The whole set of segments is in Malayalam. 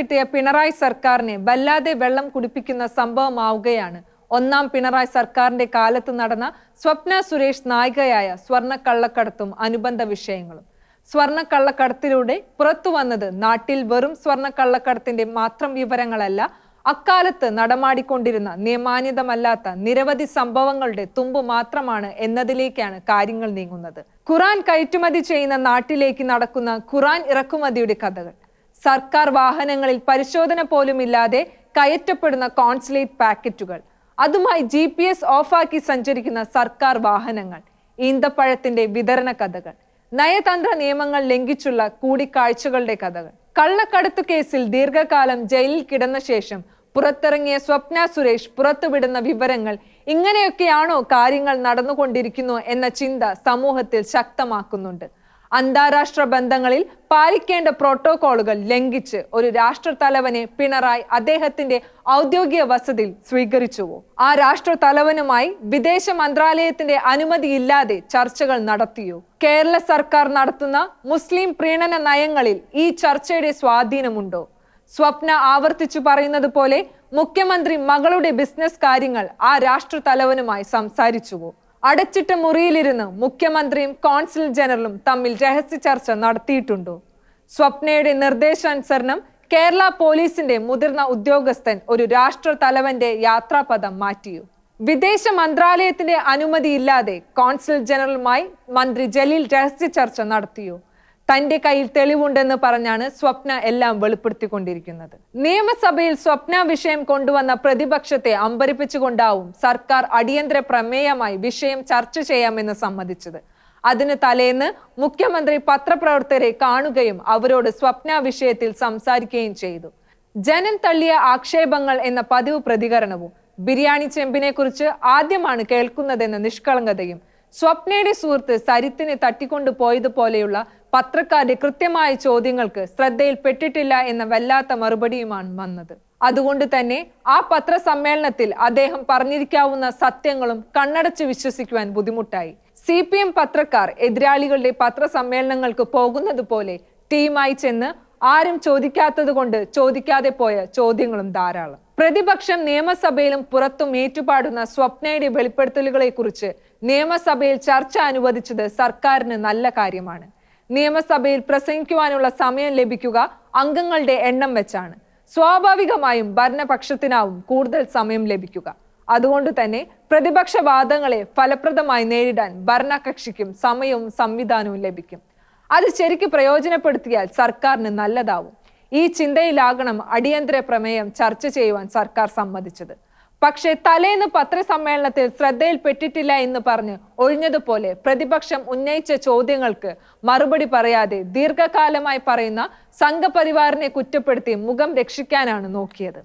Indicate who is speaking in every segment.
Speaker 1: കിട്ടിയ പിണറായി സർക്കാരിനെ വല്ലാതെ വെള്ളം കുടിപ്പിക്കുന്ന സംഭവമാവുകയാണ് ഒന്നാം പിണറായി സർക്കാരിന്റെ കാലത്ത് നടന്ന സ്വപ്ന സുരേഷ് നായികയായ സ്വർണ്ണക്കള്ളക്കടത്തും അനുബന്ധ വിഷയങ്ങളും സ്വർണ്ണക്കള്ളക്കടത്തിലൂടെ പുറത്തു വന്നത് നാട്ടിൽ വെറും സ്വർണ്ണക്കള്ളക്കടത്തിന്റെ മാത്രം വിവരങ്ങളല്ല അക്കാലത്ത് നടമാടിക്കൊണ്ടിരുന്ന നിയമാനിതമല്ലാത്ത നിരവധി സംഭവങ്ങളുടെ തുമ്പ് മാത്രമാണ് എന്നതിലേക്കാണ് കാര്യങ്ങൾ നീങ്ങുന്നത് ഖുറാൻ കയറ്റുമതി ചെയ്യുന്ന നാട്ടിലേക്ക് നടക്കുന്ന ഖുറാൻ ഇറക്കുമതിയുടെ കഥകൾ സർക്കാർ വാഹനങ്ങളിൽ പരിശോധന പോലുമില്ലാതെ കയറ്റപ്പെടുന്ന കോൺസുലേറ്റ് പാക്കറ്റുകൾ അതുമായി ജി പി എസ് ഓഫാക്കി സഞ്ചരിക്കുന്ന സർക്കാർ വാഹനങ്ങൾ ഈന്തപ്പഴത്തിന്റെ വിതരണ കഥകൾ നയതന്ത്ര നിയമങ്ങൾ ലംഘിച്ചുള്ള കൂടിക്കാഴ്ചകളുടെ കഥകൾ കള്ളക്കടത്തു കേസിൽ ദീർഘകാലം ജയിലിൽ കിടന്ന ശേഷം പുറത്തിറങ്ങിയ സ്വപ്ന സുരേഷ് പുറത്തുവിടുന്ന വിവരങ്ങൾ ഇങ്ങനെയൊക്കെയാണോ കാര്യങ്ങൾ നടന്നുകൊണ്ടിരിക്കുന്നു എന്ന ചിന്ത സമൂഹത്തിൽ ശക്തമാക്കുന്നുണ്ട് അന്താരാഷ്ട്ര ബന്ധങ്ങളിൽ പാലിക്കേണ്ട പ്രോട്ടോകോളുകൾ ലംഘിച്ച് ഒരു രാഷ്ട്രതലവനെ പിണറായി അദ്ദേഹത്തിന്റെ ഔദ്യോഗിക വസതിയിൽ സ്വീകരിച്ചുവോ ആ രാഷ്ട്രതലവനുമായി വിദേശ മന്ത്രാലയത്തിന്റെ അനുമതിയില്ലാതെ ചർച്ചകൾ നടത്തിയോ കേരള സർക്കാർ നടത്തുന്ന മുസ്ലിം പ്രീണന നയങ്ങളിൽ ഈ ചർച്ചയുടെ സ്വാധീനമുണ്ടോ സ്വപ്ന ആവർത്തിച്ചു പറയുന്നത് പോലെ മുഖ്യമന്ത്രി മകളുടെ ബിസിനസ് കാര്യങ്ങൾ ആ രാഷ്ട്രതലവനുമായി സംസാരിച്ചുവോ അടച്ചിട്ട മുറിയിലിരുന്ന് മുഖ്യമന്ത്രിയും കോൺസിൽ ജനറലും തമ്മിൽ രഹസ്യ ചർച്ച നടത്തിയിട്ടുണ്ടോ സ്വപ്നയുടെ നിർദ്ദേശാനുസരണം കേരള പോലീസിന്റെ മുതിർന്ന ഉദ്യോഗസ്ഥൻ ഒരു രാഷ്ട്ര തലവന്റെ യാത്രാപഥം മാറ്റിയു വിദേശ മന്ത്രാലയത്തിന്റെ അനുമതിയില്ലാതെ കോൺസുൽ ജനറലുമായി മന്ത്രി ജലീൽ രഹസ്യ ചർച്ച നടത്തിയോ തന്റെ കയ്യിൽ തെളിവുണ്ടെന്ന് പറഞ്ഞാണ് സ്വപ്ന എല്ലാം വെളിപ്പെടുത്തിക്കൊണ്ടിരിക്കുന്നത് നിയമസഭയിൽ സ്വപ്ന വിഷയം കൊണ്ടുവന്ന പ്രതിപക്ഷത്തെ അമ്പരിപ്പിച്ചുകൊണ്ടാവും സർക്കാർ അടിയന്തര പ്രമേയമായി വിഷയം ചർച്ച ചെയ്യാമെന്ന് സമ്മതിച്ചത് അതിന് തലേന്ന് മുഖ്യമന്ത്രി പത്രപ്രവർത്തകരെ കാണുകയും അവരോട് സ്വപ്ന വിഷയത്തിൽ സംസാരിക്കുകയും ചെയ്തു ജനം തള്ളിയ ആക്ഷേപങ്ങൾ എന്ന പതിവ് പ്രതികരണവും ബിരിയാണി ചെമ്പിനെ കുറിച്ച് ആദ്യമാണ് കേൾക്കുന്നതെന്ന നിഷ്കളങ്കതയും സ്വപ്നയുടെ സുഹൃത്ത് സരിത്തിനെ തട്ടിക്കൊണ്ടു പോയതുപോലെയുള്ള പത്രക്കാരുടെ കൃത്യമായ ചോദ്യങ്ങൾക്ക് ശ്രദ്ധയിൽപ്പെട്ടിട്ടില്ല എന്ന വല്ലാത്ത മറുപടിയുമാണ് വന്നത് അതുകൊണ്ട് തന്നെ ആ പത്രസമ്മേളനത്തിൽ അദ്ദേഹം പറഞ്ഞിരിക്കാവുന്ന സത്യങ്ങളും കണ്ണടച്ച് വിശ്വസിക്കുവാൻ ബുദ്ധിമുട്ടായി സി പി എം പത്രക്കാർ എതിരാളികളുടെ പത്രസമ്മേളനങ്ങൾക്ക് പോകുന്നത് പോലെ ടീമായി ചെന്ന് ആരും ചോദിക്കാത്തത് കൊണ്ട് ചോദിക്കാതെ പോയ ചോദ്യങ്ങളും ധാരാളം പ്രതിപക്ഷം നിയമസഭയിലും പുറത്തും ഏറ്റുപാടുന്ന സ്വപ്നയുടെ കുറിച്ച് നിയമസഭയിൽ ചർച്ച അനുവദിച്ചത് സർക്കാരിന് നല്ല കാര്യമാണ് നിയമസഭയിൽ പ്രസംഗിക്കുവാനുള്ള സമയം ലഭിക്കുക അംഗങ്ങളുടെ എണ്ണം വെച്ചാണ് സ്വാഭാവികമായും ഭരണപക്ഷത്തിനാവും കൂടുതൽ സമയം ലഭിക്കുക അതുകൊണ്ട് തന്നെ പ്രതിപക്ഷ വാദങ്ങളെ ഫലപ്രദമായി നേരിടാൻ ഭരണകക്ഷിക്കും സമയവും സംവിധാനവും ലഭിക്കും അത് ശരിക്ക് പ്രയോജനപ്പെടുത്തിയാൽ സർക്കാരിന് നല്ലതാവും ഈ ചിന്തയിലാകണം അടിയന്തര പ്രമേയം ചർച്ച ചെയ്യുവാൻ സർക്കാർ സമ്മതിച്ചത് പക്ഷേ തലേന്ന് പത്രസമ്മേളനത്തിൽ ശ്രദ്ധയിൽപ്പെട്ടിട്ടില്ല എന്ന് പറഞ്ഞ് ഒഴിഞ്ഞതുപോലെ പ്രതിപക്ഷം ഉന്നയിച്ച ചോദ്യങ്ങൾക്ക് മറുപടി പറയാതെ ദീർഘകാലമായി പറയുന്ന സംഘപരിവാറിനെ കുറ്റപ്പെടുത്തി മുഖം രക്ഷിക്കാനാണ് നോക്കിയത്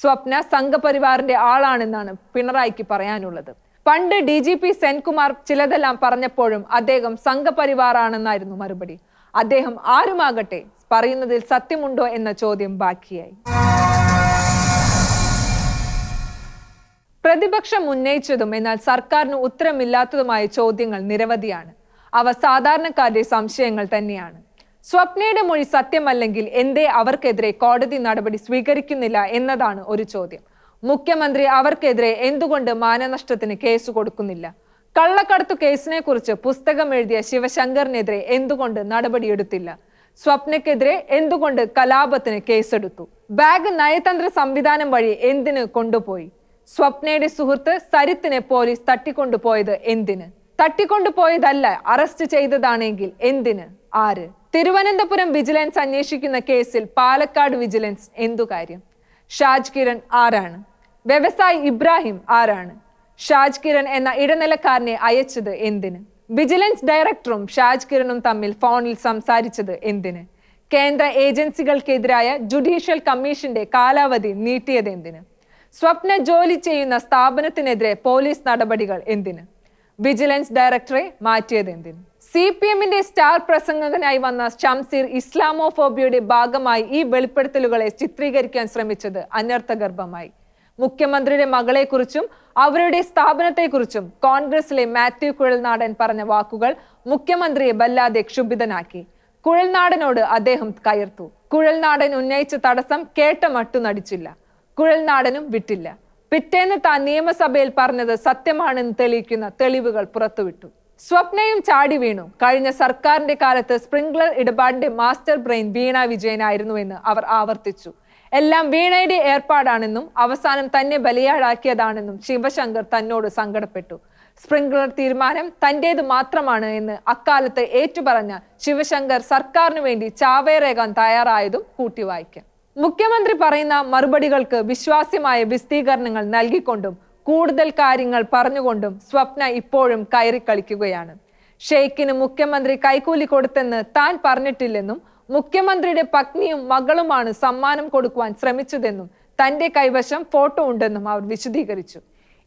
Speaker 1: സ്വപ്ന സംഘപരിവാറിന്റെ ആളാണെന്നാണ് പിണറായിക്ക് പറയാനുള്ളത് പണ്ട് ഡി ജി പി സെൻകുമാർ ചിലതെല്ലാം പറഞ്ഞപ്പോഴും അദ്ദേഹം സംഘപരിവാറാണെന്നായിരുന്നു മറുപടി അദ്ദേഹം ആരുമാകട്ടെ പറയുന്നതിൽ സത്യമുണ്ടോ എന്ന ചോദ്യം ബാക്കിയായി പ്രതിപക്ഷം ഉന്നയിച്ചതും എന്നാൽ സർക്കാരിന് ഉത്തരമില്ലാത്തതുമായ ചോദ്യങ്ങൾ നിരവധിയാണ് അവ സാധാരണക്കാരുടെ സംശയങ്ങൾ തന്നെയാണ് സ്വപ്നയുടെ മൊഴി സത്യമല്ലെങ്കിൽ എന്തേ അവർക്കെതിരെ കോടതി നടപടി സ്വീകരിക്കുന്നില്ല എന്നതാണ് ഒരു ചോദ്യം മുഖ്യമന്ത്രി അവർക്കെതിരെ എന്തുകൊണ്ട് മാനനഷ്ടത്തിന് കേസ് കൊടുക്കുന്നില്ല കള്ളക്കടത്തു കേസിനെ കുറിച്ച് പുസ്തകം എഴുതിയ ശിവശങ്കറിനെതിരെ എന്തുകൊണ്ട് നടപടിയെടുത്തില്ല സ്വപ്നക്കെതിരെ എന്തുകൊണ്ട് കലാപത്തിന് കേസെടുത്തു ബാഗ് നയതന്ത്ര സംവിധാനം വഴി എന്തിന് കൊണ്ടുപോയി സ്വപ്നയുടെ സുഹൃത്ത് സരിത്തിനെ പോലീസ് തട്ടിക്കൊണ്ടുപോയത് എന്തിന് തട്ടിക്കൊണ്ടുപോയതല്ല അറസ്റ്റ് ചെയ്തതാണെങ്കിൽ എന്തിന് ആര് തിരുവനന്തപുരം വിജിലൻസ് അന്വേഷിക്കുന്ന കേസിൽ പാലക്കാട് വിജിലൻസ് എന്തു കാര്യം ഷാജ് കിരൺ ആരാണ് വ്യവസായി ഇബ്രാഹിം ആരാണ് ഷാജ് കിരൺ എന്ന ഇടനിലക്കാരനെ അയച്ചത് എന്തിന് വിജിലൻസ് ഡയറക്ടറും ഷാജ് കിരണും തമ്മിൽ ഫോണിൽ സംസാരിച്ചത് എന്തിന് കേന്ദ്ര ഏജൻസികൾക്കെതിരായ ജുഡീഷ്യൽ കമ്മീഷന്റെ കാലാവധി നീട്ടിയത് എന്തിന് സ്വപ്ന ജോലി ചെയ്യുന്ന സ്ഥാപനത്തിനെതിരെ പോലീസ് നടപടികൾ എന്തിന് വിജിലൻസ് ഡയറക്ടറെ മാറ്റിയത് എന്തിന് സി പി എമ്മിന്റെ സ്റ്റാർ പ്രസംഗകനായി വന്ന ഷംസീർ ഇസ്ലാമോഫോബിയയുടെ ഭാഗമായി ഈ വെളിപ്പെടുത്തലുകളെ ചിത്രീകരിക്കാൻ ശ്രമിച്ചത് അനർത്ഥഗർഭമായി മുഖ്യമന്ത്രിയുടെ മകളെക്കുറിച്ചും അവരുടെ സ്ഥാപനത്തെക്കുറിച്ചും കോൺഗ്രസിലെ മാത്യു കുഴൽനാടൻ പറഞ്ഞ വാക്കുകൾ മുഖ്യമന്ത്രിയെ വല്ലാതെ ക്ഷുഭിതനാക്കി കുഴൽനാടനോട് അദ്ദേഹം കയർത്തു കുഴൽനാടൻ ഉന്നയിച്ച തടസ്സം കേട്ട മട്ടു നടിച്ചില്ല കുഴൽനാടനും വിട്ടില്ല പിറ്റേന്ന് താൻ നിയമസഭയിൽ പറഞ്ഞത് സത്യമാണെന്ന് തെളിയിക്കുന്ന തെളിവുകൾ പുറത്തുവിട്ടു സ്വപ്നയും ചാടി വീണു കഴിഞ്ഞ സർക്കാരിന്റെ കാലത്ത് സ്പ്രിംഗ്ലർ ഇടപാടിന്റെ മാസ്റ്റർ ബ്രെയിൻ വീണ വിജയനായിരുന്നുവെന്ന് അവർ ആവർത്തിച്ചു എല്ലാം വീണയുടെ ഏർപ്പാടാണെന്നും അവസാനം തന്നെ ബലിയാടാക്കിയതാണെന്നും ശിവശങ്കർ തന്നോട് സങ്കടപ്പെട്ടു സ്പ്രിംഗ്ലർ തീരുമാനം തൻ്റേത് മാത്രമാണ് എന്ന് അക്കാലത്ത് ഏറ്റുപറഞ്ഞ ശിവശങ്കർ സർക്കാരിനു വേണ്ടി ചാവേറേകാൻ തയ്യാറായതും കൂട്ടിവായിക്കാം മുഖ്യമന്ത്രി പറയുന്ന മറുപടികൾക്ക് വിശ്വാസ്യമായ വിശദീകരണങ്ങൾ നൽകിക്കൊണ്ടും കൂടുതൽ കാര്യങ്ങൾ പറഞ്ഞുകൊണ്ടും സ്വപ്ന ഇപ്പോഴും കയറി കളിക്കുകയാണ് ഷെയ്ഖിന് മുഖ്യമന്ത്രി കൈക്കൂലി കൊടുത്തെന്ന് താൻ പറഞ്ഞിട്ടില്ലെന്നും മുഖ്യമന്ത്രിയുടെ പത്നിയും മകളുമാണ് സമ്മാനം കൊടുക്കുവാൻ ശ്രമിച്ചതെന്നും തന്റെ കൈവശം ഫോട്ടോ ഉണ്ടെന്നും അവർ വിശദീകരിച്ചു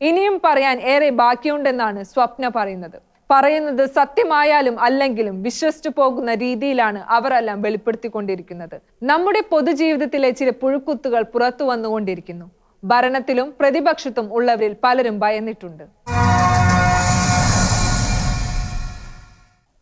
Speaker 1: ഇനിയും പറയാൻ ഏറെ ബാക്കിയുണ്ടെന്നാണ് സ്വപ്ന പറയുന്നത് പറയുന്നത് സത്യമായാലും അല്ലെങ്കിലും വിശ്വസിച്ചു പോകുന്ന രീതിയിലാണ് അവരെല്ലാം വെളിപ്പെടുത്തിക്കൊണ്ടിരിക്കുന്നത് നമ്മുടെ പൊതുജീവിതത്തിലെ ചില പുഴുക്കുത്തുകൾ പുറത്തു വന്നുകൊണ്ടിരിക്കുന്നു ഭരണത്തിലും പ്രതിപക്ഷത്തും ഉള്ളവരിൽ പലരും ഭയന്നിട്ടുണ്ട്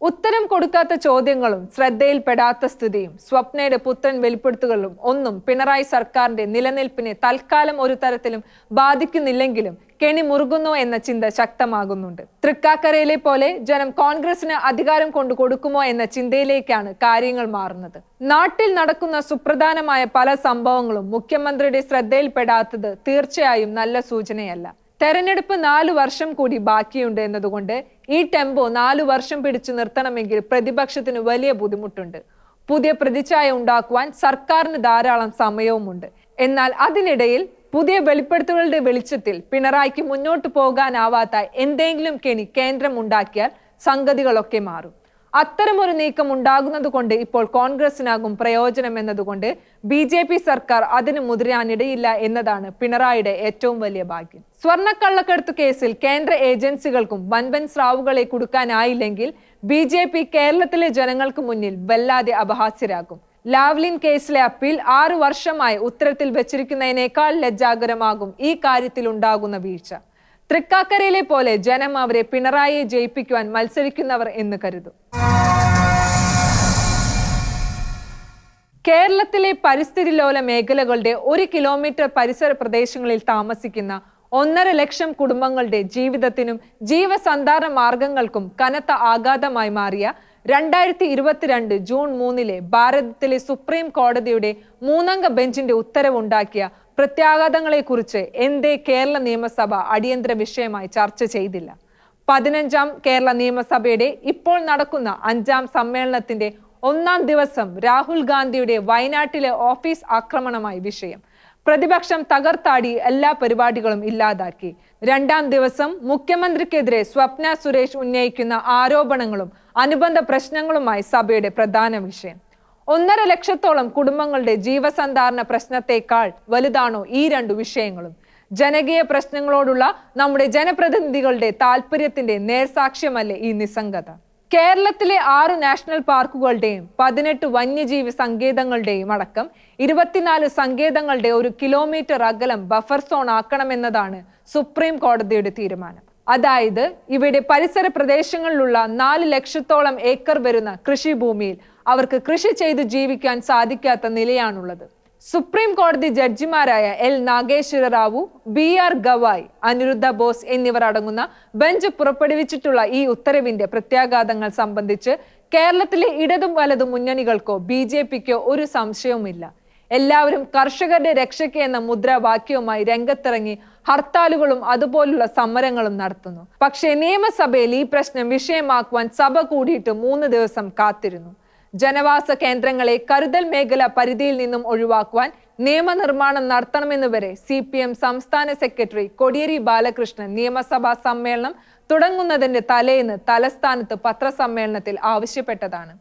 Speaker 1: ഉത്തരം കൊടുക്കാത്ത ചോദ്യങ്ങളും ശ്രദ്ധയിൽപ്പെടാത്ത സ്ഥിതിയും സ്വപ്നയുടെ പുത്രൻ വെളിപ്പെടുത്തുകളും ഒന്നും പിണറായി സർക്കാരിന്റെ നിലനിൽപ്പിനെ തൽക്കാലം ഒരു തരത്തിലും ബാധിക്കുന്നില്ലെങ്കിലും കെണി മുറുകുന്നു എന്ന ചിന്ത ശക്തമാകുന്നുണ്ട് തൃക്കാക്കരയിലെ പോലെ ജനം കോൺഗ്രസിന് അധികാരം കൊണ്ടു കൊടുക്കുമോ എന്ന ചിന്തയിലേക്കാണ് കാര്യങ്ങൾ മാറുന്നത് നാട്ടിൽ നടക്കുന്ന സുപ്രധാനമായ പല സംഭവങ്ങളും മുഖ്യമന്ത്രിയുടെ ശ്രദ്ധയിൽപ്പെടാത്തത് തീർച്ചയായും നല്ല സൂചനയല്ല തെരഞ്ഞെടുപ്പ് നാല് വർഷം കൂടി ബാക്കിയുണ്ട് എന്നതുകൊണ്ട് ഈ ടെമ്പോ നാലു വർഷം പിടിച്ചു നിർത്തണമെങ്കിൽ പ്രതിപക്ഷത്തിന് വലിയ ബുദ്ധിമുട്ടുണ്ട് പുതിയ പ്രതിച്ഛായ ഉണ്ടാക്കുവാൻ സർക്കാരിന് ധാരാളം സമയവുമുണ്ട് എന്നാൽ അതിനിടയിൽ പുതിയ വെളിപ്പെടുത്തലുകളുടെ വെളിച്ചത്തിൽ പിണറായിക്ക് മുന്നോട്ട് പോകാനാവാത്ത എന്തെങ്കിലും കെണി കേന്ദ്രം ഉണ്ടാക്കിയാൽ സംഗതികളൊക്കെ മാറും അത്തരമൊരു നീക്കം ഉണ്ടാകുന്നത് കൊണ്ട് ഇപ്പോൾ കോൺഗ്രസിനാകും പ്രയോജനം എന്നതുകൊണ്ട് ബി ജെ പി സർക്കാർ അതിന് മുതിരാനിടയില്ല എന്നതാണ് പിണറായിയുടെ ഏറ്റവും വലിയ ഭാഗ്യം സ്വർണ്ണക്കള്ളക്കടത്ത് കേസിൽ കേന്ദ്ര ഏജൻസികൾക്കും വൻവൻ സ്രാവുകളെ കൊടുക്കാനായില്ലെങ്കിൽ ബി ജെ പി കേരളത്തിലെ ജനങ്ങൾക്ക് മുന്നിൽ വല്ലാതെ അപഹാസ്യരാകും ലാവ്ലിൻ കേസിലെ അപ്പീൽ ആറു വർഷമായി ഉത്തരത്തിൽ വെച്ചിരിക്കുന്നതിനേക്കാൾ ലജ്ജാകരമാകും ഈ കാര്യത്തിൽ ഉണ്ടാകുന്ന വീഴ്ച തൃക്കാക്കരയിലെ പോലെ ജനം അവരെ പിണറായിയെ ജയിപ്പിക്കുവാൻ മത്സരിക്കുന്നവർ എന്ന് കരുതും കേരളത്തിലെ പരിസ്ഥിതി ലോല മേഖലകളുടെ ഒരു കിലോമീറ്റർ പരിസര പ്രദേശങ്ങളിൽ താമസിക്കുന്ന ഒന്നര ലക്ഷം കുടുംബങ്ങളുടെ ജീവിതത്തിനും ജീവസന്ധാര മാർഗങ്ങൾക്കും കനത്ത ആഘാതമായി മാറിയ രണ്ടായിരത്തി ഇരുപത്തിരണ്ട് ജൂൺ മൂന്നിലെ ഭാരതത്തിലെ സുപ്രീം കോടതിയുടെ മൂന്നംഗ ബെഞ്ചിന്റെ ഉത്തരവുണ്ടാക്കിയ പ്രത്യാഘാതങ്ങളെക്കുറിച്ച് എന്തേ കേരള നിയമസഭ അടിയന്തര വിഷയമായി ചർച്ച ചെയ്തില്ല പതിനഞ്ചാം കേരള നിയമസഭയുടെ ഇപ്പോൾ നടക്കുന്ന അഞ്ചാം സമ്മേളനത്തിന്റെ ഒന്നാം ദിവസം രാഹുൽ ഗാന്ധിയുടെ വയനാട്ടിലെ ഓഫീസ് ആക്രമണമായി വിഷയം പ്രതിപക്ഷം തകർത്താടി എല്ലാ പരിപാടികളും ഇല്ലാതാക്കി രണ്ടാം ദിവസം മുഖ്യമന്ത്രിക്കെതിരെ സ്വപ്ന സുരേഷ് ഉന്നയിക്കുന്ന ആരോപണങ്ങളും അനുബന്ധ പ്രശ്നങ്ങളുമായി സഭയുടെ പ്രധാന വിഷയം ഒന്നര ലക്ഷത്തോളം കുടുംബങ്ങളുടെ ജീവസന്ധാരണ പ്രശ്നത്തെക്കാൾ വലുതാണോ ഈ രണ്ടു വിഷയങ്ങളും ജനകീയ പ്രശ്നങ്ങളോടുള്ള നമ്മുടെ ജനപ്രതിനിധികളുടെ താല്പര്യത്തിന്റെ നേർസാക്ഷ്യമല്ലേ ഈ നിസ്സംഗത കേരളത്തിലെ ആറ് നാഷണൽ പാർക്കുകളുടെയും പതിനെട്ട് വന്യജീവി സങ്കേതങ്ങളുടെയും അടക്കം ഇരുപത്തിനാല് സങ്കേതങ്ങളുടെ ഒരു കിലോമീറ്റർ അകലം ബഫർ സോൺ ആക്കണമെന്നതാണ് സുപ്രീം കോടതിയുടെ തീരുമാനം അതായത് ഇവിടെ പരിസര പ്രദേശങ്ങളിലുള്ള നാല് ലക്ഷത്തോളം ഏക്കർ വരുന്ന കൃഷിഭൂമിയിൽ അവർക്ക് കൃഷി ചെയ്ത് ജീവിക്കാൻ സാധിക്കാത്ത നിലയാണുള്ളത് സുപ്രീം കോടതി ജഡ്ജിമാരായ L Nageswara Rao B R Gavai Aniruddha Bose എന്നിവർ അടങ്ങുന്ന ബെഞ്ച് പുറപ്പെടുവിച്ചിട്ടുള്ള ഈ ഉത്തരവിന്റെ പ്രത്യാഘാതങ്ങൾ സംബന്ധിച്ച് കേരളത്തിലെ ഇടതും വലതും മുന്നണികൾക്കോ ബി ജെ പിക്കോ ഒരു സംശയവുമില്ല എല്ലാവരും കർഷകരുടെ രക്ഷയ്ക്ക് എന്ന മുദ്രാവാക്യവുമായി രംഗത്തിറങ്ങി ഹർത്താലുകളും അതുപോലുള്ള സമരങ്ങളും നടത്തുന്നു പക്ഷേ നിയമസഭയിൽ ഈ പ്രശ്നം വിഷയമാക്കുവാൻ സഭ കൂടിയിട്ട് മൂന്ന് ദിവസം കാത്തിരുന്നു ജനവാസ കേന്ദ്രങ്ങളെ കരുതൽ മേഖല പരിധിയിൽ നിന്നും ഒഴിവാക്കുവാൻ നിയമനിർമ്മാണം നടത്തണമെന്നുവരെ സി പി എം സംസ്ഥാന സെക്രട്ടറി കോടിയേരി ബാലകൃഷ്ണൻ നിയമസഭാ സമ്മേളനം തുടങ്ങുന്നതിന്റെ തലേന്ന് തലസ്ഥാനത്ത് പത്രസമ്മേളനത്തിൽ ആവശ്യപ്പെട്ടതാണ്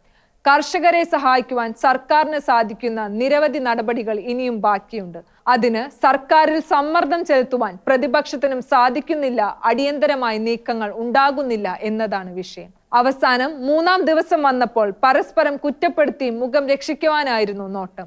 Speaker 1: കർഷകരെ സഹായിക്കുവാൻ സർക്കാരിന് സാധിക്കുന്ന നിരവധി നടപടികൾ ഇനിയും ബാക്കിയുണ്ട് അതിന് സർക്കാരിൽ സമ്മർദ്ദം ചെലുത്തുവാൻ പ്രതിപക്ഷത്തിനും സാധിക്കുന്നില്ല അടിയന്തരമായ നീക്കങ്ങൾ ഉണ്ടാകുന്നില്ല എന്നതാണ് വിഷയം അവസാനം മൂന്നാം ദിവസം വന്നപ്പോൾ പരസ്പരം കുറ്റപ്പെടുത്തി മുഖം രക്ഷിക്കുവാനായിരുന്നു നോട്ടം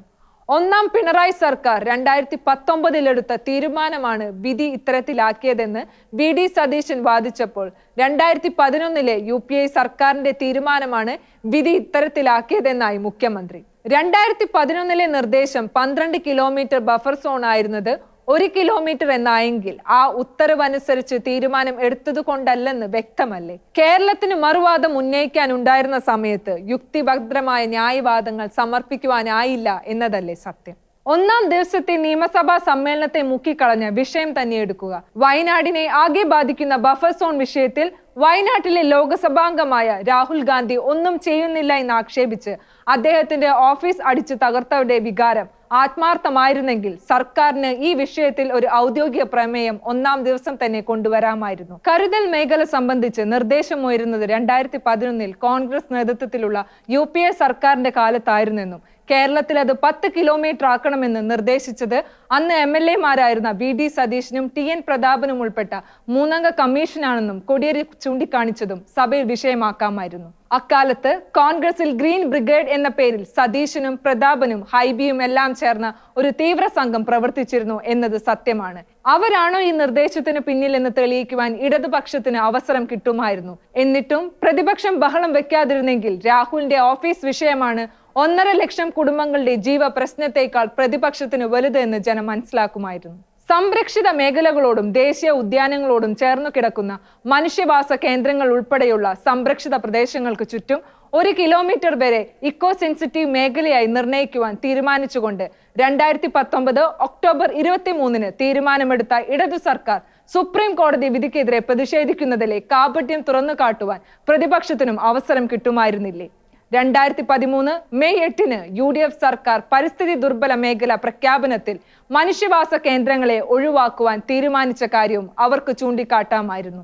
Speaker 1: ഒന്നാം പിണറായി സർക്കാർ രണ്ടായിരത്തി പത്തൊമ്പതിലെടുത്ത തീരുമാനമാണ് വിധി ഇത്തരത്തിലാക്കിയതെന്ന് വി ഡി സതീശൻ വാദിച്ചപ്പോൾ രണ്ടായിരത്തി പതിനൊന്നിലെ യു പി ഐ സർക്കാരിന്റെ തീരുമാനമാണ് വിധി ഇത്തരത്തിലാക്കിയതെന്നായി മുഖ്യമന്ത്രി രണ്ടായിരത്തി പതിനൊന്നിലെ നിർദ്ദേശം പന്ത്രണ്ട് കിലോമീറ്റർ ബഫർ സോൺ ആയിരുന്നത് ഒരു കിലോമീറ്റർ എന്നായെങ്കിൽ ആ ഉത്തരവ് അനുസരിച്ച് തീരുമാനം എടുത്തത് കൊണ്ടല്ലെന്ന് വ്യക്തമല്ലേ കേരളത്തിന് മറുവാദം ഉന്നയിക്കാൻ ഉണ്ടായിരുന്ന സമയത്ത് യുക്തിഭദ്രമായ ന്യായവാദങ്ങൾ സമർപ്പിക്കുവാനായില്ല എന്നതല്ലേ സത്യം ഒന്നാം ദിവസത്തെ നിയമസഭാ സമ്മേളനത്തെ മുക്കിക്കളഞ്ഞ വിഷയം തന്നെ എടുക്കുക വയനാടിനെ ആകെ ബാധിക്കുന്ന ബഫർ സോൺ വിഷയത്തിൽ വയനാട്ടിലെ ലോകസഭാംഗമായ രാഹുൽ ഗാന്ധി ഒന്നും ചെയ്യുന്നില്ല എന്ന് ആക്ഷേപിച്ച് അദ്ദേഹത്തിന്റെ ഓഫീസ് അടിച്ചു തകർത്തവരുടെ വികാരം ആത്മാർത്ഥമായിരുന്നെങ്കിൽ സർക്കാരിന് ഈ വിഷയത്തിൽ ഒരു ഔദ്യോഗിക പ്രമേയം ഒന്നാം ദിവസം തന്നെ കൊണ്ടുവരാമായിരുന്നു കരുതൽ മേഖല സംബന്ധിച്ച് നിർദ്ദേശം ഉയരുന്നത് രണ്ടായിരത്തി പതിനൊന്നിൽ കോൺഗ്രസ് നേതൃത്വത്തിലുള്ള യു സർക്കാരിന്റെ കാലത്തായിരുന്നെന്നും കേരളത്തിൽ അത് പത്ത് കിലോമീറ്റർ ആക്കണമെന്ന് നിർദ്ദേശിച്ചത് അന്ന് എം എൽ എമാരായിരുന്ന വി ഡി സതീശനും ടി എൻ പ്രതാപനും ഉൾപ്പെട്ട മൂന്നംഗ കമ്മീഷനാണെന്നും കൊടിയേരി ചൂണ്ടിക്കാണിച്ചതും സഭയിൽ വിഷയമാക്കാമായിരുന്നു അക്കാലത്ത് കോൺഗ്രസിൽ ഗ്രീൻ ബ്രിഗേഡ് എന്ന പേരിൽ സതീശനും പ്രതാപനും ഹൈബിയും എല്ലാം ചേർന്ന ഒരു തീവ്ര സംഘം പ്രവർത്തിച്ചിരുന്നു എന്നത് സത്യമാണ് അവരാണോ ഈ നിർദ്ദേശത്തിന് പിന്നിൽ എന്ന് തെളിയിക്കുവാൻ ഇടതുപക്ഷത്തിന് അവസരം കിട്ടുമായിരുന്നു എന്നിട്ടും പ്രതിപക്ഷം ബഹളം വെക്കാതിരുന്നെങ്കിൽ രാഹുലിന്റെ ഓഫീസ് വിഷയമാണ് ഒന്നര ലക്ഷം കുടുംബങ്ങളുടെ ജീവ പ്രശ്നത്തെക്കാൾ പ്രതിപക്ഷത്തിന് വലുത് എന്ന് ജനം മനസ്സിലാക്കുമായിരുന്നു സംരക്ഷിത മേഖലകളോടും ദേശീയ ഉദ്യാനങ്ങളോടും ചേർന്നു കിടക്കുന്ന മനുഷ്യവാസ കേന്ദ്രങ്ങൾ ഉൾപ്പെടെയുള്ള സംരക്ഷിത പ്രദേശങ്ങൾക്ക് ചുറ്റും ഒരു കിലോമീറ്റർ വരെ ഇക്കോ സെൻസിറ്റീവ് മേഖലയായി നിർണ്ണയിക്കുവാൻ തീരുമാനിച്ചുകൊണ്ട് രണ്ടായിരത്തി പത്തൊമ്പത് ഒക്ടോബർ ഇരുപത്തിമൂന്നിന് തീരുമാനമെടുത്ത ഇടതു സർക്കാർ സുപ്രീം കോടതി വിധിക്കെതിരെ പ്രതിഷേധിക്കുന്നതിലെ കാപട്യം തുറന്നു കാട്ടുവാൻ പ്രതിപക്ഷത്തിനും അവസരം കിട്ടുമായിരുന്നില്ലേ രണ്ടായിരത്തി പതിമൂന്ന് മെയ് എട്ടിന് യു ഡി എഫ് സർക്കാർ പരിസ്ഥിതി ദുർബല മേഖല പ്രഖ്യാപനത്തിൽ മനുഷ്യവാസ കേന്ദ്രങ്ങളെ ഒഴിവാക്കുവാൻ തീരുമാനിച്ച കാര്യവും അവർക്ക് ചൂണ്ടിക്കാട്ടാമായിരുന്നു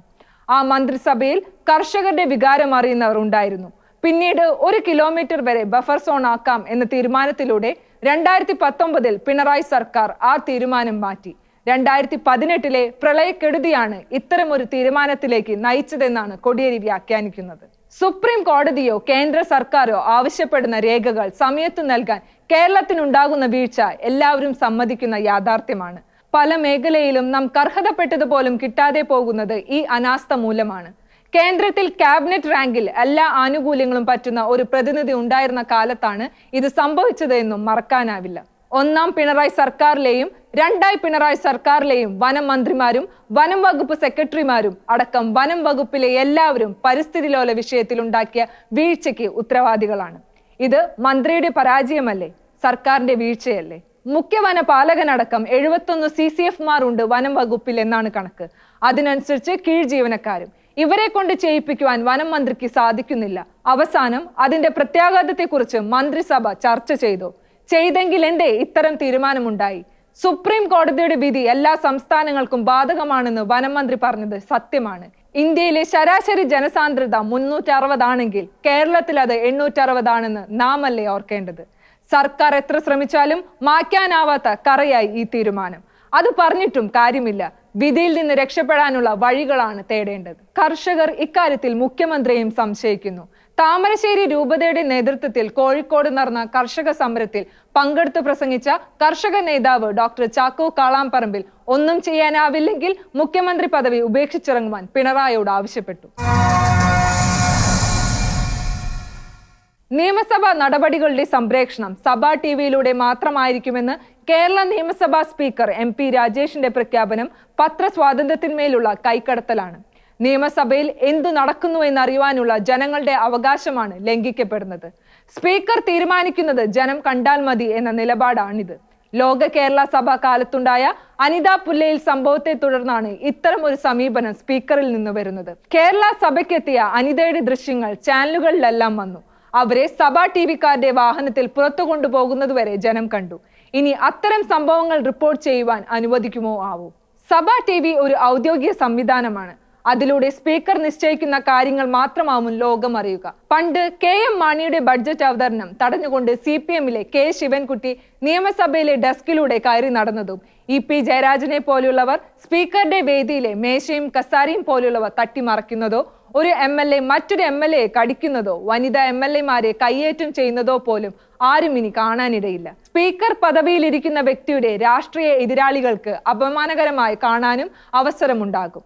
Speaker 1: ആ മന്ത്രിസഭയിൽ കർഷകരുടെ വികാരം അറിയുന്നവർ ഉണ്ടായിരുന്നു പിന്നീട് ഒരു കിലോമീറ്റർ വരെ ബഫർ സോൺ ആക്കാം എന്ന തീരുമാനത്തിലൂടെ രണ്ടായിരത്തി പത്തൊമ്പതിൽ പിണറായി സർക്കാർ ആ തീരുമാനം മാറ്റി രണ്ടായിരത്തി പതിനെട്ടിലെ പ്രളയക്കെടുതിയാണ് ഇത്തരമൊരു തീരുമാനത്തിലേക്ക് നയിച്ചതെന്നാണ് കൊടിയേരി വ്യാഖ്യാനിക്കുന്നത് സുപ്രീം കോടതിയോ കേന്ദ്ര സർക്കാരോ ആവശ്യപ്പെടുന്ന രേഖകൾ സമയത്ത് നൽകാൻ കേരളത്തിനുണ്ടാകുന്ന വീഴ്ച എല്ലാവരും സമ്മതിക്കുന്ന യാഥാർത്ഥ്യമാണ് പല മേഖലയിലും നാം അർഹതപ്പെട്ടതുപോലും കിട്ടാതെ പോകുന്നത് ഈ അനാസ്ഥ മൂലമാണ് കേന്ദ്രത്തിൽ ക്യാബിനറ്റ് റാങ്കിൽ എല്ലാ ആനുകൂല്യങ്ങളും പറ്റുന്ന ഒരു പ്രതിനിധി ഉണ്ടായിരുന്ന കാലത്താണ് ഇത് സംഭവിച്ചത് എന്നും മറക്കാനാവില്ല ഒന്നാം പിണറായി സർക്കാരിലെയും രണ്ടായി പിണറായി സർക്കാരിലെയും വനം മന്ത്രിമാരും വനം വകുപ്പ് സെക്രട്ടറിമാരും അടക്കം വനം വകുപ്പിലെ എല്ലാവരും പരിസ്ഥിതി ലോല വിഷയത്തിലുണ്ടാക്കിയ വീഴ്ചയ്ക്ക് ഉത്തരവാദികളാണ് ഇത് മന്ത്രിയുടെ പരാജയമല്ലേ സർക്കാരിന്റെ വീഴ്ചയല്ലേ മുഖ്യ വനപാലകനടക്കം എഴുപത്തൊന്ന് സി സി എഫ് മാറുണ്ട് വനം വകുപ്പിൽ എന്നാണ് കണക്ക് അതിനനുസരിച്ച് കീഴ് ജീവനക്കാരും ഇവരെ കൊണ്ട് ചെയ്യിപ്പിക്കുവാൻ വനം മന്ത്രിക്ക് സാധിക്കുന്നില്ല അവസാനം അതിന്റെ പ്രത്യാഘാതത്തെക്കുറിച്ച് മന്ത്രിസഭ ചർച്ച ചെയ്തു ചെയ്തെങ്കിൽ എന്തേ ഇത്തരം തീരുമാനമുണ്ടായി സുപ്രീം കോടതിയുടെ വിധി എല്ലാ സംസ്ഥാനങ്ങൾക്കും ബാധകമാണെന്ന് മന്ത്രി പറഞ്ഞത് സത്യമാണ് ഇന്ത്യയിലെ ശരാശരി ജനസാന്ദ്രത മുന്നൂറ്റി അറുപതാണെങ്കിൽ കേരളത്തിൽ അത് എണ്ണൂറ്റി അറുപതാണെന്ന് നാമല്ലേ ഓർക്കേണ്ടത് സർക്കാർ എത്ര ശ്രമിച്ചാലും മാറ്റാനാവാത്ത കറയായി ഈ തീരുമാനം അത് പറഞ്ഞിട്ടും കാര്യമില്ല വിധിയിൽ നിന്ന് രക്ഷപ്പെടാനുള്ള വഴികളാണ് തേടേണ്ടത് കർഷകർ ഇക്കാര്യത്തിൽ മുഖ്യമന്ത്രിയും സംശയിക്കുന്നു താമരശ്ശേരി രൂപതയുടെ നേതൃത്വത്തിൽ കോഴിക്കോട് നടന്ന കർഷക സമരത്തിൽ പങ്കെടുത്ത് പ്രസംഗിച്ച കർഷക നേതാവ് ഡോക്ടർ ചാക്കോ കാളാംപറമ്പിൽ ഒന്നും ചെയ്യാനാവില്ലെങ്കിൽ മുഖ്യമന്ത്രി പദവി ഉപേക്ഷിച്ചിറങ്ങുവാൻ പിണറായിയോട് ആവശ്യപ്പെട്ടു നിയമസഭാ നടപടികളുടെ സംപ്രേഷണം സഭാ ടി വിയിലൂടെ മാത്രമായിരിക്കുമെന്ന് കേരള നിയമസഭാ സ്പീക്കർ എം പി രാജേഷിന്റെ പ്രഖ്യാപനം പത്രസ്വാതന്ത്ര്യത്തിന്മേലുള്ള കൈക്കടത്തലാണ് നിയമസഭയിൽ എന്തു നടക്കുന്നു എന്നറിയുവാനുള്ള ജനങ്ങളുടെ അവകാശമാണ് ലംഘിക്കപ്പെടുന്നത് സ്പീക്കർ തീരുമാനിക്കുന്നത് ജനം കണ്ടാൽ മതി എന്ന നിലപാടാണിത് ലോക കേരള സഭ കാലത്തുണ്ടായ അനിതാ പുല്ലയിൽ സംഭവത്തെ തുടർന്നാണ് ഇത്തരം ഒരു സമീപനം സ്പീക്കറിൽ നിന്ന് വരുന്നത് കേരള സഭയ്ക്കെത്തിയ അനിതയുടെ ദൃശ്യങ്ങൾ ചാനലുകളിലെല്ലാം വന്നു അവരെ സഭാ ടി വിക്കാരുടെ വാഹനത്തിൽ പുറത്തു കൊണ്ടുപോകുന്നതുവരെ ജനം കണ്ടു ഇനി അത്തരം സംഭവങ്ങൾ റിപ്പോർട്ട് ചെയ്യുവാൻ അനുവദിക്കുമോ ആവൂ സഭ ടി വി ഒരു ഔദ്യോഗിക സംവിധാനമാണ് അതിലൂടെ സ്പീക്കർ നിശ്ചയിക്കുന്ന കാര്യങ്ങൾ മാത്രമാവും ലോകം അറിയുക പണ്ട് കെ എം മാണിയുടെ ബഡ്ജറ്റ് അവതരണം തടഞ്ഞുകൊണ്ട് സി പി എമ്മിലെ കെ ശിവൻകുട്ടി നിയമസഭയിലെ ഡെസ്കിലൂടെ കയറി നടന്നതും ഇ പി ജയരാജനെ പോലുള്ളവർ സ്പീക്കറുടെ വേദിയിലെ മേശയും കസാരയും പോലുള്ളവർ തട്ടിമറിക്കുന്നതോ ഒരു എം എൽ എ മറ്റൊരു എം എൽ എ കടിക്കുന്നതോ വനിതാ എം എൽ എമാരെ കയ്യേറ്റം ചെയ്യുന്നതോ പോലും ആരും ഇനി കാണാനിടയില്ല സ്പീക്കർ പദവിയിലിരിക്കുന്ന വ്യക്തിയുടെ രാഷ്ട്രീയ എതിരാളികൾക്ക് അപമാനകരമായി കാണാനും അവസരമുണ്ടാകും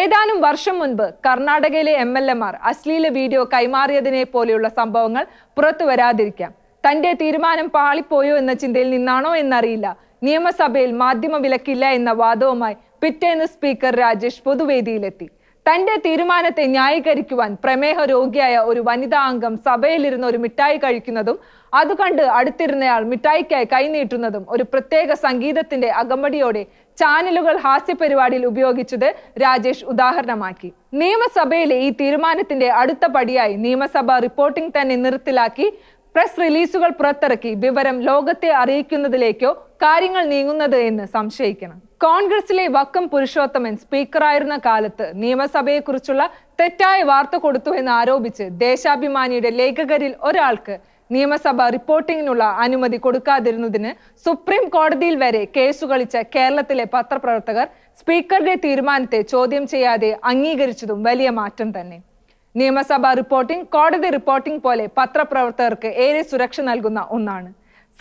Speaker 1: ഏതാനും വർഷം മുൻപ് കർണാടകയിലെ എം എൽ എമാർ അശ്ലീല വീഡിയോ കൈമാറിയതിനെ പോലെയുള്ള സംഭവങ്ങൾ പുറത്തു വരാതിരിക്കാം തന്റെ തീരുമാനം പാളിപ്പോയോ എന്ന ചിന്തയിൽ നിന്നാണോ എന്നറിയില്ല നിയമസഭയിൽ മാധ്യമ വിലക്കില്ല എന്ന വാദവുമായി പിറ്റേന്ന് സ്പീക്കർ രാജേഷ് പൊതുവേദിയിലെത്തി തന്റെ തീരുമാനത്തെ ന്യായീകരിക്കുവാൻ പ്രമേഹ രോഗിയായ ഒരു വനിതാ അംഗം സഭയിലിരുന്ന് ഒരു മിഠായി കഴിക്കുന്നതും അത് കണ്ട് അടുത്തിരുന്നയാൾ മിഠായിക്കായി കൈനീട്ടുന്നതും ഒരു പ്രത്യേക സംഗീതത്തിന്റെ അകമ്പടിയോടെ ചാനലുകൾ പരിപാടിയിൽ ഉപയോഗിച്ചത് രാജേഷ് ഉദാഹരണമാക്കി നിയമസഭയിലെ ഈ തീരുമാനത്തിന്റെ അടുത്ത പടിയായി നിയമസഭ റിപ്പോർട്ടിംഗ് തന്നെ നിർത്തിലാക്കി പ്രസ് റിലീസുകൾ പുറത്തിറക്കി വിവരം ലോകത്തെ അറിയിക്കുന്നതിലേക്കോ കാര്യങ്ങൾ നീങ്ങുന്നത് എന്ന് സംശയിക്കണം കോൺഗ്രസിലെ വക്കം പുരുഷോത്തമൻ സ്പീക്കറായിരുന്ന കാലത്ത് നിയമസഭയെക്കുറിച്ചുള്ള തെറ്റായ വാർത്ത കൊടുത്തു എന്ന് ആരോപിച്ച് ദേശാഭിമാനിയുടെ ലേഖകരിൽ ഒരാൾക്ക് നിയമസഭ റിപ്പോർട്ടിങ്ങിനുള്ള അനുമതി കൊടുക്കാതിരുന്നതിന് സുപ്രീം കോടതിയിൽ വരെ കേസ് കളിച്ച കേരളത്തിലെ പത്രപ്രവർത്തകർ സ്പീക്കറുടെ തീരുമാനത്തെ ചോദ്യം ചെയ്യാതെ അംഗീകരിച്ചതും വലിയ മാറ്റം തന്നെ നിയമസഭാ റിപ്പോർട്ടിംഗ് കോടതി റിപ്പോർട്ടിംഗ് പോലെ പത്രപ്രവർത്തകർക്ക് ഏറെ സുരക്ഷ നൽകുന്ന ഒന്നാണ്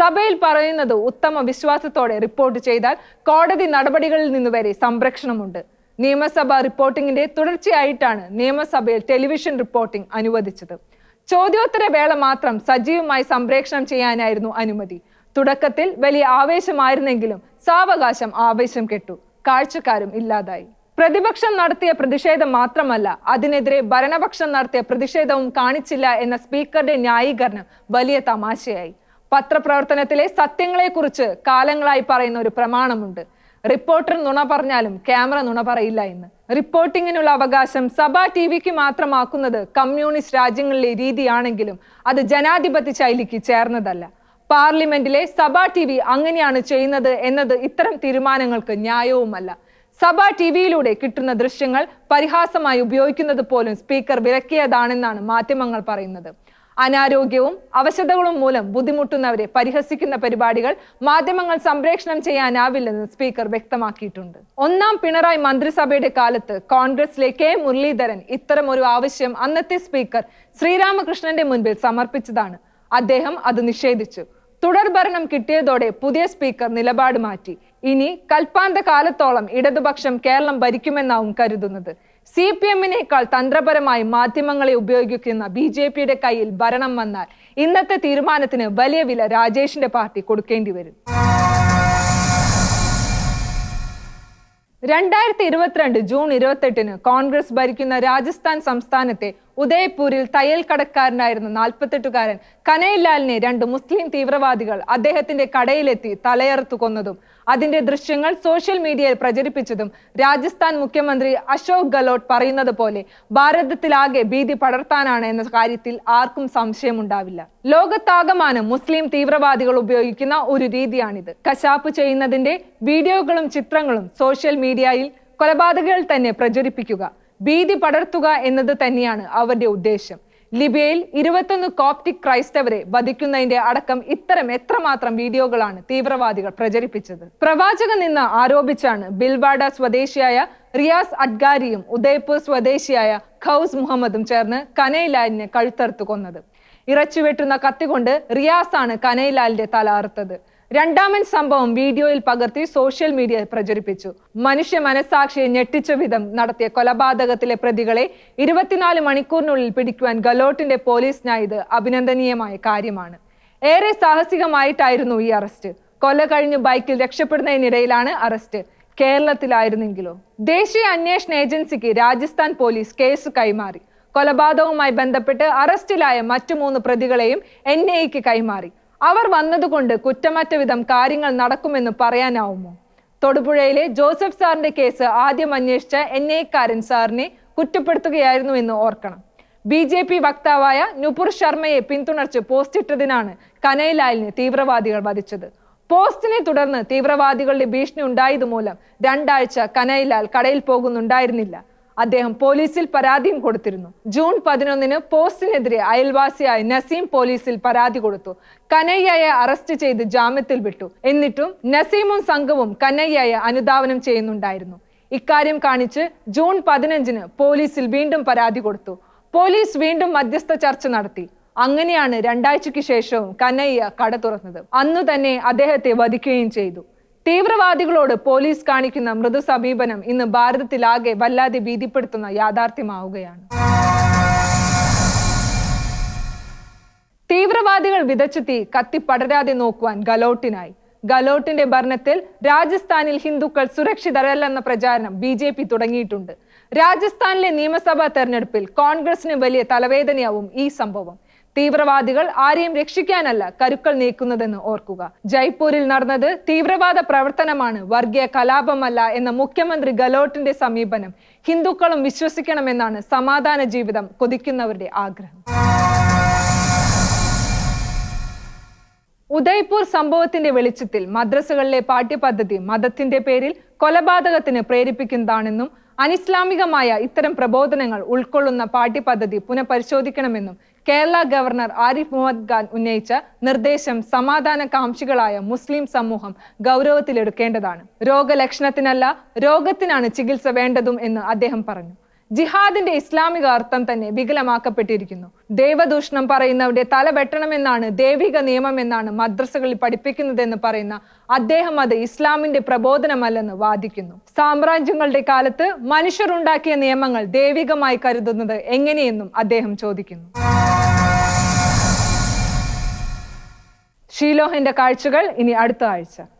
Speaker 1: സഭയിൽ പറയുന്നത് ഉത്തമ വിശ്വാസത്തോടെ റിപ്പോർട്ട് ചെയ്താൽ കോടതി നടപടികളിൽ നിന്ന് വരെ സംരക്ഷണമുണ്ട് നിയമസഭാ റിപ്പോർട്ടിംഗിന്റെ തുടർച്ചയായിട്ടാണ് നിയമസഭയിൽ ടെലിവിഷൻ റിപ്പോർട്ടിംഗ് അനുവദിച്ചത് ചോദ്യോത്തര വേള മാത്രം സജീവമായി സംപ്രേഷണം ചെയ്യാനായിരുന്നു അനുമതി തുടക്കത്തിൽ വലിയ ആവേശമായിരുന്നെങ്കിലും സാവകാശം ആവേശം കെട്ടു കാഴ്ചക്കാരും ഇല്ലാതായി പ്രതിപക്ഷം നടത്തിയ പ്രതിഷേധം മാത്രമല്ല അതിനെതിരെ ഭരണപക്ഷം നടത്തിയ പ്രതിഷേധവും കാണിച്ചില്ല എന്ന സ്പീക്കറുടെ ന്യായീകരണം വലിയ തമാശയായി പത്രപ്രവർത്തനത്തിലെ സത്യങ്ങളെക്കുറിച്ച് കാലങ്ങളായി പറയുന്ന ഒരു പ്രമാണമുണ്ട് റിപ്പോർട്ടർ നുണ പറഞ്ഞാലും ക്യാമറ നുണ പറയില്ല എന്ന് റിപ്പോർട്ടിങ്ങിനുള്ള അവകാശം സഭാ ടി വിക്ക് മാത്രമാക്കുന്നത് കമ്മ്യൂണിസ്റ്റ് രാജ്യങ്ങളിലെ രീതിയാണെങ്കിലും അത് ജനാധിപത്യ ശൈലിക്ക് ചേർന്നതല്ല പാർലമെന്റിലെ സഭാ ടി വി അങ്ങനെയാണ് ചെയ്യുന്നത് എന്നത് ഇത്തരം തീരുമാനങ്ങൾക്ക് ന്യായവുമല്ല സഭ ടി വിയിലൂടെ കിട്ടുന്ന ദൃശ്യങ്ങൾ പരിഹാസമായി ഉപയോഗിക്കുന്നത് പോലും സ്പീക്കർ വിലക്കിയതാണെന്നാണ് മാധ്യമങ്ങൾ പറയുന്നത് അനാരോഗ്യവും അവശതകളും മൂലം ബുദ്ധിമുട്ടുന്നവരെ പരിഹസിക്കുന്ന പരിപാടികൾ മാധ്യമങ്ങൾ സംപ്രേഷണം ചെയ്യാനാവില്ലെന്ന് സ്പീക്കർ വ്യക്തമാക്കിയിട്ടുണ്ട് ഒന്നാം പിണറായി മന്ത്രിസഭയുടെ കാലത്ത് കോൺഗ്രസിലെ കെ മുരളീധരൻ ഇത്തരമൊരു ആവശ്യം അന്നത്തെ സ്പീക്കർ ശ്രീരാമകൃഷ്ണന്റെ മുൻപിൽ സമർപ്പിച്ചതാണ് അദ്ദേഹം അത് നിഷേധിച്ചു തുടർഭരണം കിട്ടിയതോടെ പുതിയ സ്പീക്കർ നിലപാട് മാറ്റി ഇനി കൽപ്പാന്ത കാലത്തോളം ഇടതുപക്ഷം കേരളം ഭരിക്കുമെന്നാവും കരുതുന്നത് സി പി എമ്മിനേക്കാൾ തന്ത്രപരമായി മാധ്യമങ്ങളെ ഉപയോഗിക്കുന്ന ബി ജെ പിയുടെ കയ്യിൽ ഭരണം വന്നാൽ ഇന്നത്തെ തീരുമാനത്തിന് വലിയ വില രാജേഷിന്റെ പാർട്ടി കൊടുക്കേണ്ടി വരും രണ്ടായിരത്തി ഇരുപത്തിരണ്ട് ജൂൺ ഇരുപത്തെട്ടിന് കോൺഗ്രസ് ഭരിക്കുന്ന രാജസ്ഥാൻ സംസ്ഥാനത്തെ ഉദയ്പൂരിൽ തയ്യൽ കടക്കാരനായിരുന്ന നാൽപ്പത്തെട്ടുകാരൻ കനൈലാലിനെ രണ്ട് മുസ്ലിം തീവ്രവാദികൾ അദ്ദേഹത്തിന്റെ കടയിലെത്തി തലയറുത്തു കൊന്നതും അതിന്റെ ദൃശ്യങ്ങൾ സോഷ്യൽ മീഡിയയിൽ പ്രചരിപ്പിച്ചതും രാജസ്ഥാൻ മുഖ്യമന്ത്രി അശോക് ഗലോട്ട് പറയുന്നത് പോലെ ഭാരതത്തിലാകെ ഭീതി പടർത്താനാണ് എന്ന കാര്യത്തിൽ ആർക്കും സംശയമുണ്ടാവില്ല ലോകത്താകമാനം മുസ്ലിം തീവ്രവാദികൾ ഉപയോഗിക്കുന്ന ഒരു രീതിയാണിത് കശാപ്പ് ചെയ്യുന്നതിന്റെ വീഡിയോകളും ചിത്രങ്ങളും സോഷ്യൽ മീഡിയയിൽ കൊലപാതകൾ തന്നെ പ്രചരിപ്പിക്കുക ഭീതി പടർത്തുക എന്നത് തന്നെയാണ് അവരുടെ ഉദ്ദേശം ലിബിയയിൽ ഇരുപത്തൊന്ന് കോപ്റ്റിക് ക്രൈസ്തവരെ വധിക്കുന്നതിന്റെ അടക്കം ഇത്തരം എത്രമാത്രം വീഡിയോകളാണ് തീവ്രവാദികൾ പ്രചരിപ്പിച്ചത് പ്രവാചകൻ നിന്ന് ആരോപിച്ചാണ് ബിൽവാഡ സ്വദേശിയായ റിയാസ് അഡ്ഗാരിയും ഉദയ്പൂർ സ്വദേശിയായ ഖൌസ് മുഹമ്മദും ചേർന്ന് കനൈലാലിനെ കഴുത്തറുത്തു കൊന്നത് ഇറച്ചു വെട്ടുന്ന കത്തികൊണ്ട് റിയാസാണ് കനൈലാലിന്റെ തല അറുത്തത് രണ്ടാമൻ സംഭവം വീഡിയോയിൽ പകർത്തി സോഷ്യൽ മീഡിയ പ്രചരിപ്പിച്ചു മനുഷ്യ മനസാക്ഷിയെ ഞെട്ടിച്ച വിധം നടത്തിയ കൊലപാതകത്തിലെ പ്രതികളെ ഇരുപത്തിനാല് മണിക്കൂറിനുള്ളിൽ പിടിക്കുവാൻ ഗലോട്ടിന്റെ ഞായത് അഭിനന്ദനീയമായ കാര്യമാണ് ഏറെ സാഹസികമായിട്ടായിരുന്നു ഈ അറസ്റ്റ് കൊല കഴിഞ്ഞ് ബൈക്കിൽ രക്ഷപ്പെടുന്നതിനിടയിലാണ് അറസ്റ്റ് കേരളത്തിലായിരുന്നെങ്കിലോ ദേശീയ അന്വേഷണ ഏജൻസിക്ക് രാജസ്ഥാൻ പോലീസ് കേസ് കൈമാറി കൊലപാതകവുമായി ബന്ധപ്പെട്ട് അറസ്റ്റിലായ മറ്റു മൂന്ന് പ്രതികളെയും എൻ ഐക്ക് കൈമാറി അവർ വന്നതുകൊണ്ട് കുറ്റമറ്റ വിധം കാര്യങ്ങൾ നടക്കുമെന്ന് പറയാനാവുമോ തൊടുപുഴയിലെ ജോസഫ് സാറിന്റെ കേസ് ആദ്യം അന്വേഷിച്ച എൻ എ കാരൻ സാറിനെ കുറ്റപ്പെടുത്തുകയായിരുന്നു എന്ന് ഓർക്കണം ബി ജെ പി വക്താവായ നുപുർ ശർമ്മയെ പിന്തുണച്ച് പോസ്റ്റിട്ടതിനാണ് കനൈലാലിനെ തീവ്രവാദികൾ വധിച്ചത് പോസ്റ്റിനെ തുടർന്ന് തീവ്രവാദികളുടെ ഭീഷണി ഉണ്ടായതുമൂലം രണ്ടാഴ്ച കനൈലാൽ കടയിൽ പോകുന്നുണ്ടായിരുന്നില്ല അദ്ദേഹം പോലീസിൽ പരാതിയും കൊടുത്തിരുന്നു ജൂൺ പതിനൊന്നിന് പോസ്റ്റിനെതിരെ അയൽവാസിയായ നസീം പോലീസിൽ പരാതി കൊടുത്തു കനയ്യയെ അറസ്റ്റ് ചെയ്ത് ജാമ്യത്തിൽ വിട്ടു എന്നിട്ടും നസീമും സംഘവും കനയ്യയെ അനുധാവനം ചെയ്യുന്നുണ്ടായിരുന്നു ഇക്കാര്യം കാണിച്ച് ജൂൺ പതിനഞ്ചിന് പോലീസിൽ വീണ്ടും പരാതി കൊടുത്തു പോലീസ് വീണ്ടും മധ്യസ്ഥ ചർച്ച നടത്തി അങ്ങനെയാണ് രണ്ടാഴ്ചയ്ക്ക് ശേഷവും കനയ്യ കട തുറന്നത് അന്നു തന്നെ അദ്ദേഹത്തെ വധിക്കുകയും ചെയ്തു തീവ്രവാദികളോട് പോലീസ് കാണിക്കുന്ന മൃദു സമീപനം ഇന്ന് ഭാരതത്തിലാകെ വല്ലാതെ ഭീതിപ്പെടുത്തുന്ന യാഥാർത്ഥ്യമാവുകയാണ് തീവ്രവാദികൾ വിതച്ചെത്തി കത്തി പടരാതെ നോക്കുവാൻ ഗലോട്ടിനായി ഗലോട്ടിന്റെ ഭരണത്തിൽ രാജസ്ഥാനിൽ ഹിന്ദുക്കൾ സുരക്ഷിതരല്ലെന്ന പ്രചാരണം ബി ജെ പി തുടങ്ങിയിട്ടുണ്ട് രാജസ്ഥാനിലെ നിയമസഭാ തെരഞ്ഞെടുപ്പിൽ കോൺഗ്രസിന് വലിയ തലവേദനയാവും ഈ സംഭവം തീവ്രവാദികൾ ആരെയും രക്ഷിക്കാനല്ല കരുക്കൾ നീക്കുന്നതെന്ന് ഓർക്കുക ജയ്പൂരിൽ നടന്നത് തീവ്രവാദ പ്രവർത്തനമാണ് വർഗീയ കലാപമല്ല എന്ന മുഖ്യമന്ത്രി ഗലോട്ടിന്റെ സമീപനം ഹിന്ദുക്കളും വിശ്വസിക്കണമെന്നാണ് സമാധാന ജീവിതം കൊതിക്കുന്നവരുടെ ആഗ്രഹം ഉദയ്പൂർ സംഭവത്തിന്റെ വെളിച്ചത്തിൽ മദ്രസകളിലെ പാഠ്യപദ്ധതി മതത്തിന്റെ പേരിൽ കൊലപാതകത്തിന് പ്രേരിപ്പിക്കുന്നതാണെന്നും അനിസ്ലാമികമായ ഇത്തരം പ്രബോധനങ്ങൾ ഉൾക്കൊള്ളുന്ന പാഠ്യപദ്ധതി പുനഃപരിശോധിക്കണമെന്നും കേരള ഗവർണർ ആരിഫ് മുഹമ്മദ് ഖാൻ ഉന്നയിച്ച നിർദ്ദേശം സമാധാന കാംക്ഷികളായ മുസ്ലിം സമൂഹം ഗൗരവത്തിലെടുക്കേണ്ടതാണ് രോഗലക്ഷണത്തിനല്ല രോഗത്തിനാണ് ചികിത്സ വേണ്ടതും എന്ന് അദ്ദേഹം പറഞ്ഞു ജിഹാദിന്റെ ഇസ്ലാമിക അർത്ഥം തന്നെ വികലമാക്കപ്പെട്ടിരിക്കുന്നു ദൈവദൂഷണം പറയുന്നവരുടെ തല വെട്ടണമെന്നാണ് ദൈവിക നിയമം എന്നാണ് മദ്രസകളിൽ പഠിപ്പിക്കുന്നതെന്ന് പറയുന്ന അദ്ദേഹം അത് ഇസ്ലാമിന്റെ പ്രബോധനമല്ലെന്ന് വാദിക്കുന്നു സാമ്രാജ്യങ്ങളുടെ കാലത്ത് മനുഷ്യർ ഉണ്ടാക്കിയ നിയമങ്ങൾ ദൈവികമായി കരുതുന്നത് എങ്ങനെയെന്നും അദ്ദേഹം ചോദിക്കുന്നു ഷീലോഹന്റെ കാഴ്ചകൾ ഇനി അടുത്ത ആഴ്ച